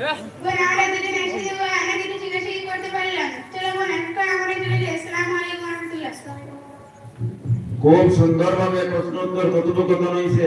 আমরা একসাথে বলে অনেক জিজ্ঞাসা করতে পারলাম চলো বোন একটা আমরা চলে যাই আসসালামু আলাইকুম রাহমাতুল্লাহ খুব সুন্দরভাবে প্রশ্ন উত্তর কথোপকথন হয়েছে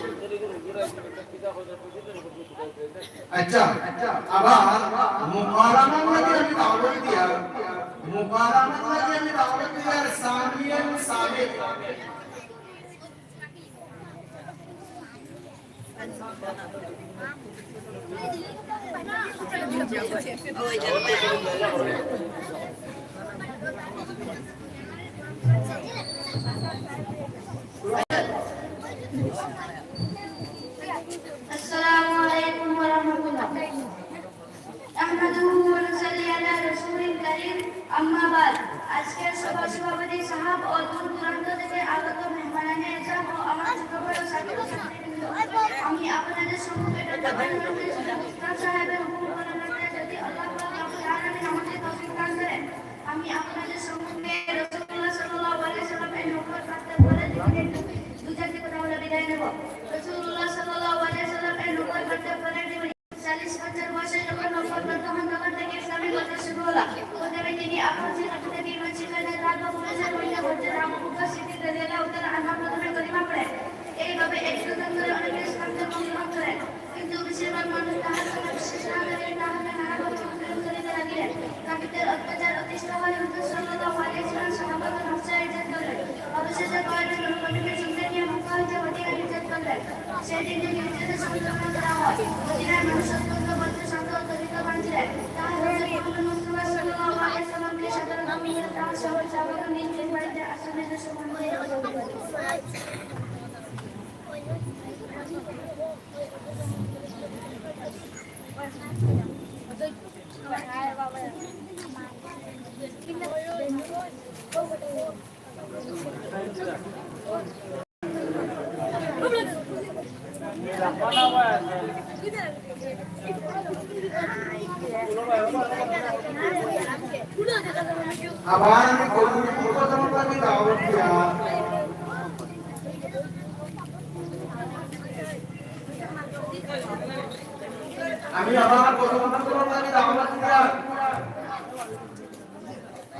আচ্ছা আবার মুকারানার লাগে আমি দাওয়াত দিয়া মুকারানার লাগে আমি দাওয়াত দিয়া সামিয়ান সাবিক আসসালামু কারীম আম্মা বাদ আজকের সভা সভাপতি সাহাব ও দূর দূরান্ত থেকে আগত মেহমানানে ইকরাম ও আমার ছোট বড় আমি আপনাদের সম্মুখে ডক্টর সাহেবের যদি আল্লাহ রব্বুল আলামিন আমাকে তৌফিক দান করেন, আমি আপনাদের সম্মুখে রাসূলুল্লাহ সাল্লাল্লাহু আলাইহি সাল্লামের নৌকর কাটতে বলে দিনের দু চারটি কথা বলে বিদায় নেব। রাসূলুল্লাহ সাল্লাল্লাহু আলাইহি সাল্লামের নৌকর কাটতে বলে দিনের চালিশ বছর বেশিরভাগ মানুষ তাহার কথা বিশ্বাস না করে তাহলে নানা বছর করিতে লাগিলেন কাফিরদের অত্যাচার অতিষ্ঠ হয়ে সাল্লাল্লাহু আলাইহি ওয়াসাল্লাম সাহাবাগণ হত্যা ইজ্জত করলেন অবশেষে কয়েকজন নবীকে সঙ্গে নিয়ে মক্কা হইতে মদিনায় হিজরত করলেন সেই দিন হিজরতের সূচনা করা হয় মদিনার মানুষ অত্যন্ত বলতে শান্ত ছিলেন তাহার হজরত মুহাম্মদ মুস্তাফা সাল্লাল্লাহু আলাইহি ওয়াসাল্লামকে সাধারণ মানুষ তাহার সবার সাহাবাগণ নিজ বাড়িতে আশ্রমে সমান করে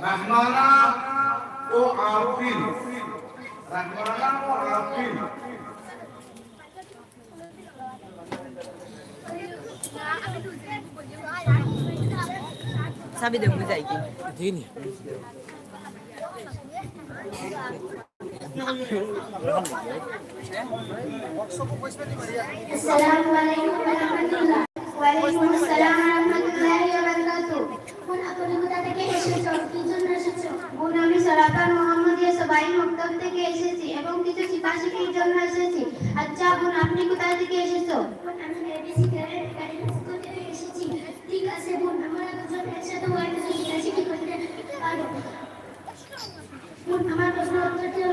মেহমানা ও আরফিন মেহমানা ও Sabi de. Assalamualaikum warahmatullahi ওয়ালাইকুম আসসালাম রাহমাতুল্লাহি ওয়া বারাকাতুহু। কোন আপনি কোথা থেকে এসেছ? কি জন্য এসেছ? বোন আমি সরাফা মোহাম্মদিয়া সবাই মক্তব থেকে এসেছি এবং কিছু শিক্ষাশিক্ষির জন্য এসেছি। আচ্ছা বোন আপনি কোথা থেকে এসেছ আমি বেবি সিগারেট গাড়ির স্কুল থেকে এসেছি ঠিক আছে বোন আমরা দুজন একসাথে ওয়াই কিছু শিক্ষাশিক্ষি করতে পারব বোন আমার প্রশ্ন উত্তর দিল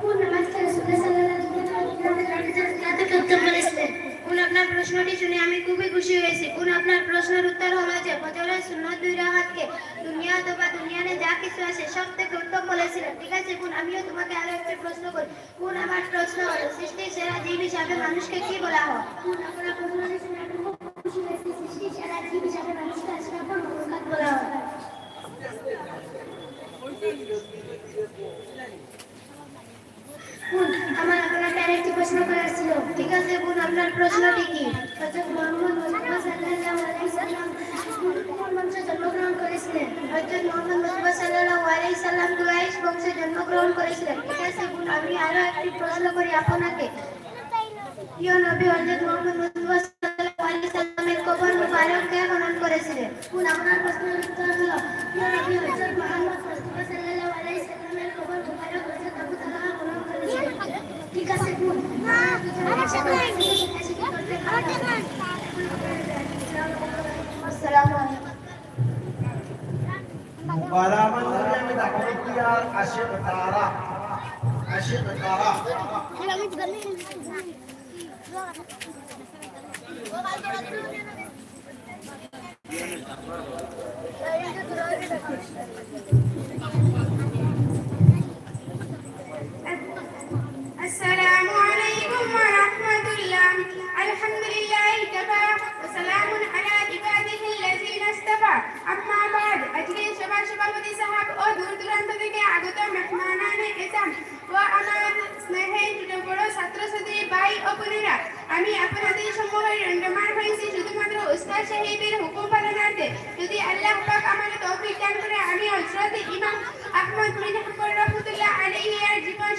কোন নামাজকে রাসূলুল্লাহ সাল্লাল্লাহু আলাইহি ওয়াসাল্লাম করতে বলেছিলেন কোন আপনার প্রশ্নটি শুনে আমি খুবই খুশি হয়েছি কোন আপনার প্রশ্নের উত্তর হলো যে ফজরের সুন্নত দুই রাকাতকে দুনিয়া অথবা দুনিয়াতে যা কিছু আছে সব থেকে উত্তম বলেছিলেন ঠিক আছে কোন আমিও তোমাকে আরও একটা প্রশ্ন করি কোন আমার প্রশ্ন হলো সৃষ্টির সেরা জীব হিসাবে মানুষকে কি বলা হয়? আমার আপনাকে আরেকটি প্রশ্ন করার ছিল। ঠিক আছে, বোন, আপনার প্রশ্নটি কি? জন্মগ্রহণ করেছিলেন। হযরত মুহাম্মদ মুস্তাফা সাল্লাল্লাহু আলাইহি বংশে জন্মগ্রহণ করেছিলেন। ইতিহাসে গুণ আমি আরও একটি প্রশ্ন করি আপনাকে। প্রিয় নবী হযরত মুহাম্মদ মুস্তাফা সাল্লাল্লাহু আলাইহি সাল্লামের কবর মুবারক খনন করেছিলেন। কোন আপনার প্রশ্নের উত্তর হলো প্রিয় নবী হযরত মুহাম্মদ মুস্তাফা সাল্লাল্লাহু আলাইহি সাল্লামের কবর মুবারক হযরত আবু তালহা খনন করেছিলেন। ঠিক আছে, কোন? আসসালামু আলাইকুম। বারামান নবী আমি দাওয়াত দিয়ার আশিক তারা আশিক তারা السلام عليكم ورحمة الله الحمد لله كفى وسلام على عباده الذين اصطفى أما بعد আজকে সভা সভাপতি সাহেব ও দূর দূরান্ত থেকে আগত মেহমানানে এজাম ও আমার বড় ছাত্রছাত্রী ভাই ও বোনেরা আমি আপনাদের সমূহের রণ্ডমান হয়েছি শুধুমাত্র উস্তাদ সাহেবের হুকুম পালনার্থে যদি আল্লাহ পাক দান করে আমি হযরত ইমাম আহমদ বিন হাম্বল রহমাতুল্লাহ আলাইহি এর জীবন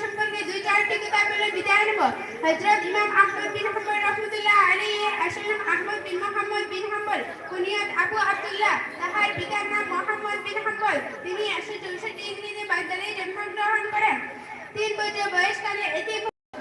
দুই চারটি কথা বলে বিদায় নেব হযরত ইমাম আহমদ বিন হাম্বল রহমাতুল্লাহ আলাইহি এর আসল নাম আহমদ বিন আবু আব্দুল্লাহ তাহার পিতার নাম মোহাম্মদ তিনি একশো চৌষট্টি ইংরেজি বাগদাদে জন্মগ্রহণ করেন। তিন বছর বয়সকালে এটি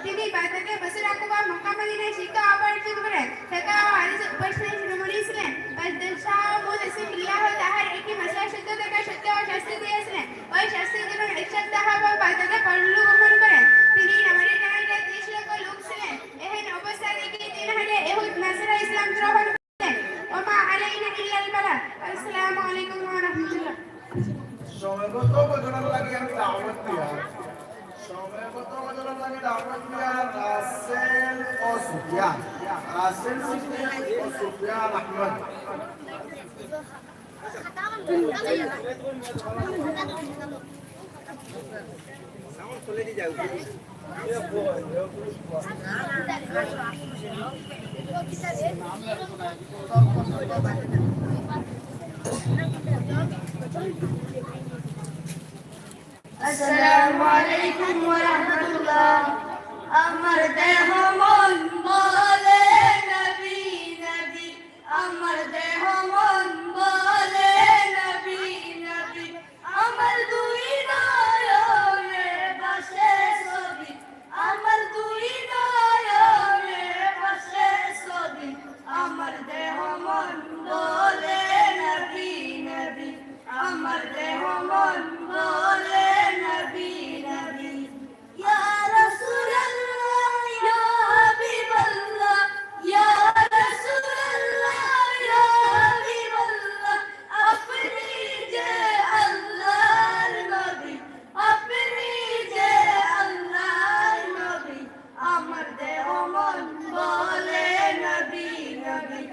তিনি বাগদাদে বসে রাখবা মক্কা মদিনায় শিক্ষা অর্জন করেন ফিকহ ও হাদিসে উপস্থায়ী শিরোমণি ছিলেন বাদশাহ শাহ মুহসিবুল্লাহ তাহার একটি মাসলা সত্য থেকে সত্য ও শাস্তি দিয়েছিলেন ওই শাস্তির জন্য এক সপ্তাহ বাগদাদে পরলোকগমন করেন তিনি আমাদের জানাইতে ত্রিশ লক্ষ লোক ছিলেন এহেন অবস্থা দেখে তিন হাজার এহুদ নাসারা ইসলাম গ্রহণ করেন ওমা আলাইনা ইল্লাল বালাগ আসসালামু আলাইকুম ওয়া রাহমাতুল্লাহ সময়গত বদলার লাগে আমি দাওয়াত দিয়ার সময়গত বদলার লাগে দাওয়াত দিয়ার রাসেল ও সুফিয়ান রাসেল সুফিয়ান ও সুফিয়ান আহমদ আসসালামু আলাইকুম ওয়া রাহমাতুল্লাহ আমার দেহ মন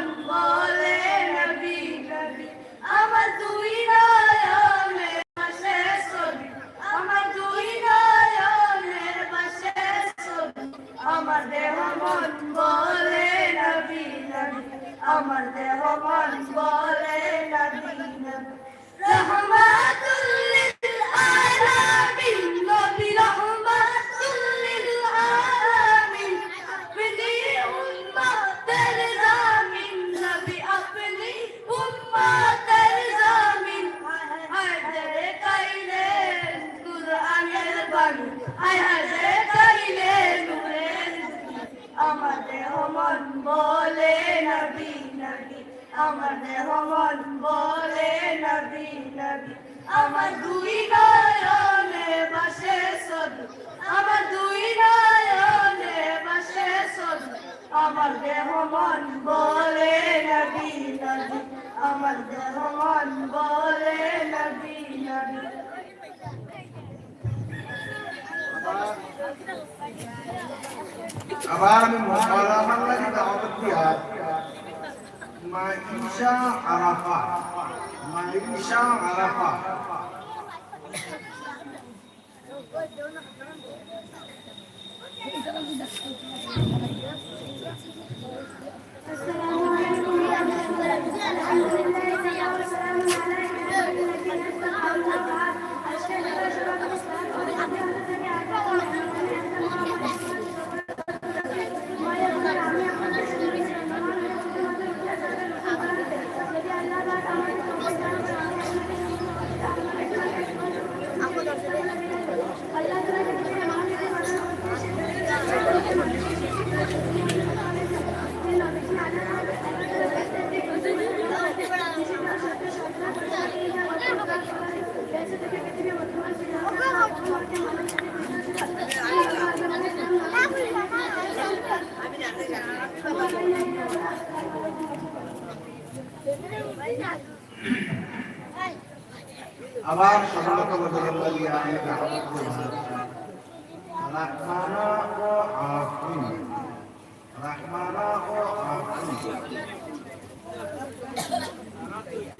Allah. আমার দেহ মন বলে নবী নবী। আমার দেহ মন বলে নবী নবী। আবার আমি মহারামাল্লাকে দাওয়াত দিয়া মাইশা আরাফা মাইশা আরাফা। Thank you. الحمد لله سيقول السلام عليكم.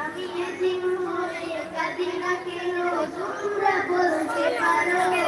আমি এদিন হয়ে কাঁদি না তোমরা বলতে পারো।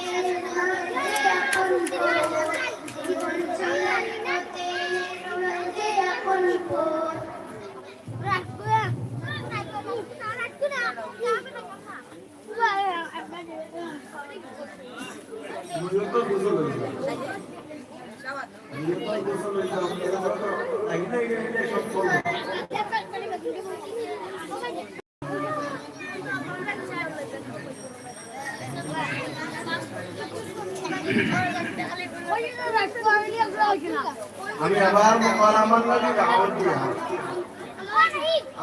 মোকারামার লাগে দাওয়াত দিয়া।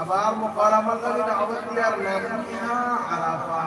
আবার মোকারামার দাওয়াত দিয়া নাম দিয়া আরাফা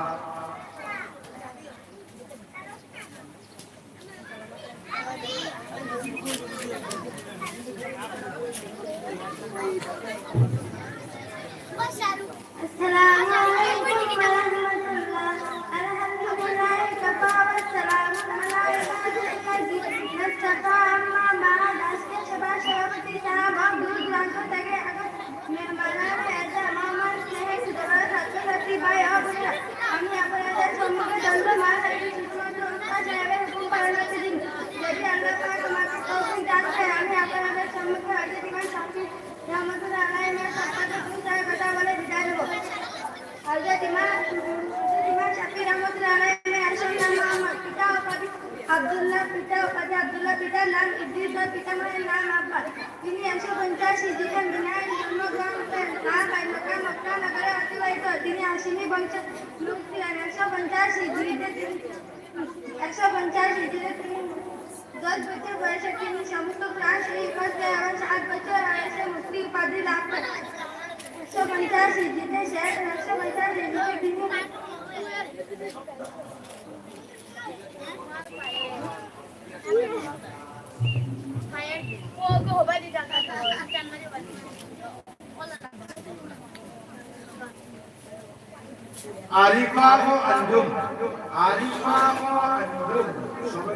দশ বছর বয়সে তিনি সমস্ত প্রাণ শহীদ করতে এবং সাত বছর বয়সে মুক্তি উপাধি লাভ করেন একশো পঞ্চাশ হিজড়িতে শেষ একশো পঞ্চাশ হিজড়িতে তিনি আরিফা ও আঞ্জুম আরিফা ও আঞ্জুম সবাই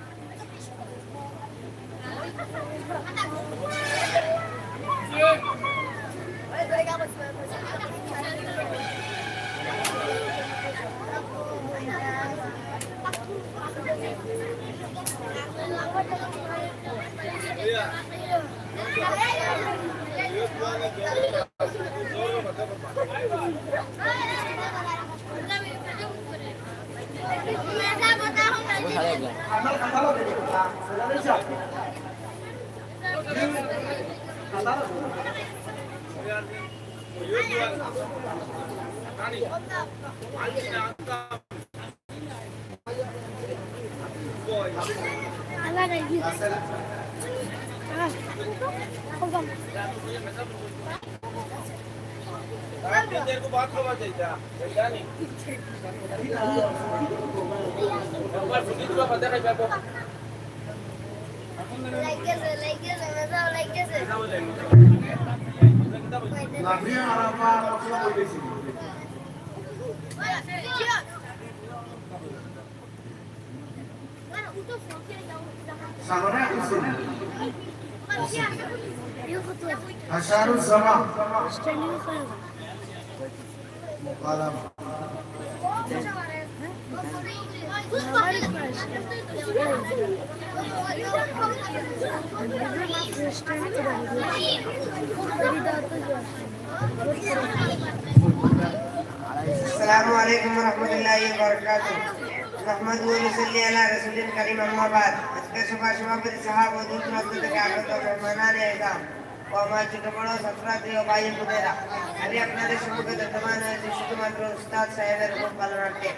तेरे को बात करवा चाहिए बेटा नहीं ऊपर सुनी तो पता है क्या को लाइक कैसे लाइक कैसे मजा लाइक कैसे नाफी हमारा पास अपना बोल देसी सामने कुछ नहीं মেহমানান এজাম ও আমার ছোট বড় ছাত্রার্থী ও ভাই বোনেরা আমি আপনাদের সম্মুখে দর্শমান হয়েছি শুধুমাত্র উস্তাদ সাহেবের উপর পালনার্থে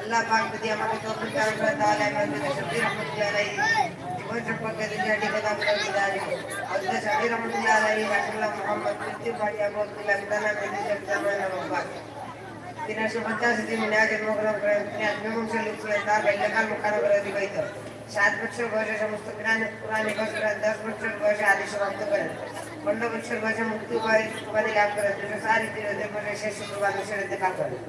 আল্লাহ পাক যদি আমাকে তৌফিক দান করে তাহলে আমি আপনাদের সত্যি রহমতুল্লাহ আলাইহি জীবন সম্পর্কে দুটি কথা বলে বিদায় নিব হযরত সাহেব রহমতুল্লাহ আলাইহি রাসূলুল্লাহ মুহাম্মদ মৃত্যু পাড়ি আবদুল্লাহ তাআলা মেদিনার জামানা মুবারক তিনাশো পঞ্চাশ দিন মিনা জন্মগ্রহণ করেন তিনি সাত বছর বয়সে সমস্ত নিবাস করেন দশ বছর বয়সে আদি সমাপ্ত করেন। পনেরো বছর বয়সে মুক্তি উপাধি লাভ করেন। দুশো চার হাজার পরে শেষ শুক্রবার বছর দেখা করেন।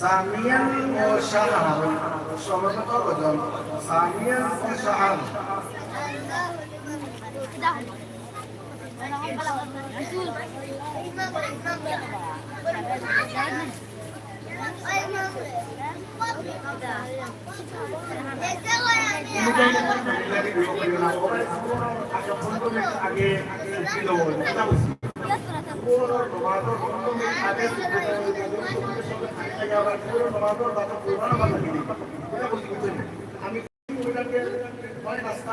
সামিয়ান ও শাহান। সমতত ওজন। সামিয়ান ও শাহান। আগে ছিল আমি ওইটাকে মানে রাস্তা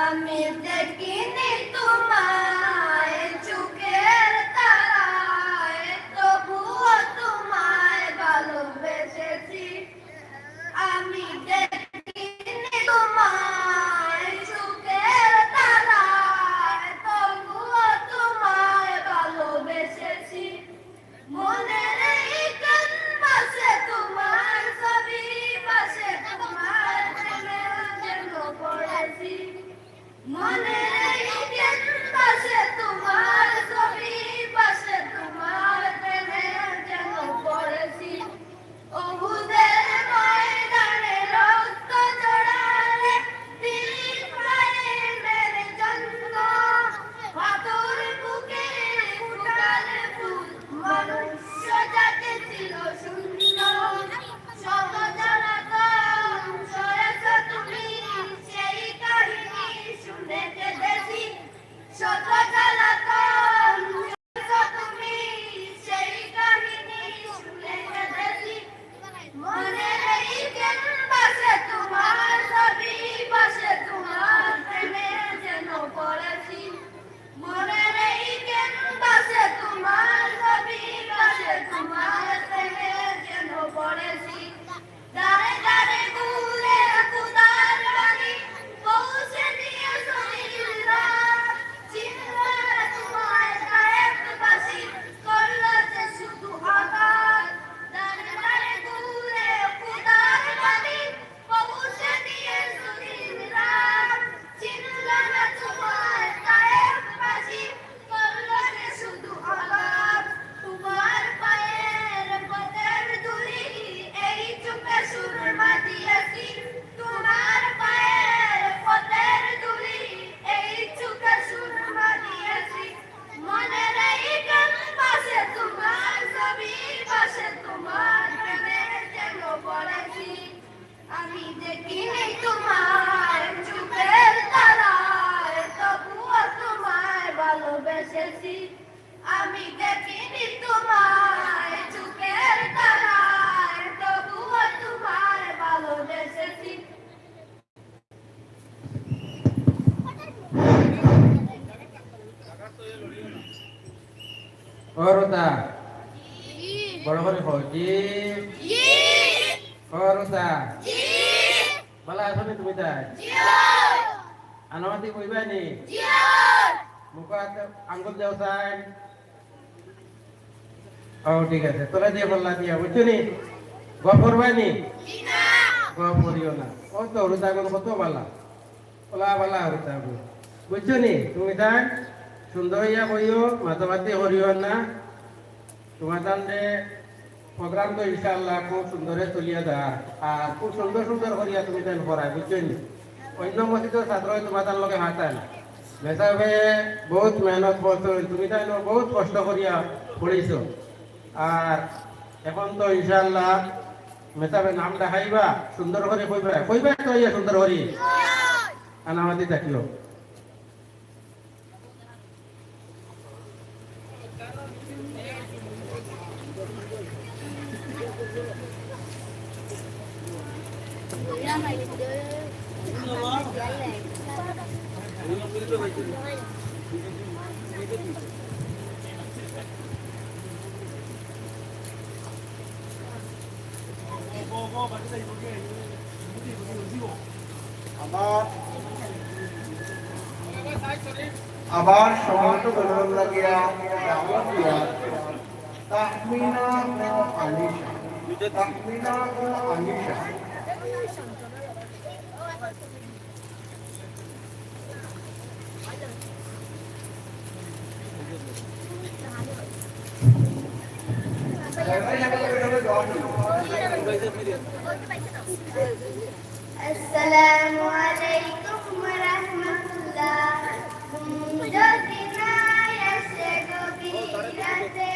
আমি দেখিনি তোমায় দেও সাইন ও, ঠিক আছে। তোরা দিয়ে বললা দিয়া, বুঝছ নি? গপ করবা নি? গপ করিও না। ও তো হরুতা গুলো কত বালা। ওলা বালা হরুতা গুলো বুঝছ নি? তুমি তাই সুন্দর হইয়া বইও মাতামাতি করিও না। তোমার তাহলে প্রোগ্রাম তো ইনশাআল্লাহ খুব সুন্দরে চলিয়া যা। আর খুব সুন্দর সুন্দর করিয়া তুমি তাই পড়ায়, বুঝছ নি? অন্য মসজিদের ছাত্র তোমার তার লগে হাতান মেসাবে বহুত মেহনত করছ তুমি তাই বহুত কষ্ট করিয়া পড়িছ আর এখন তো ইনশাআল্লাহ মেসাবে নাম দেখাইবা সুন্দর করে কইবা কইবা তো সুন্দর করি আনামাতি থাকিও আবার সমান্ত করুন লাগিয়া দাওয়াত দিয়া তাহমিনা ও আনিশা তাহমিনা ও আনিশা السلام عليكم ورحمة الله Doctrinaria, Sergio, Pirate,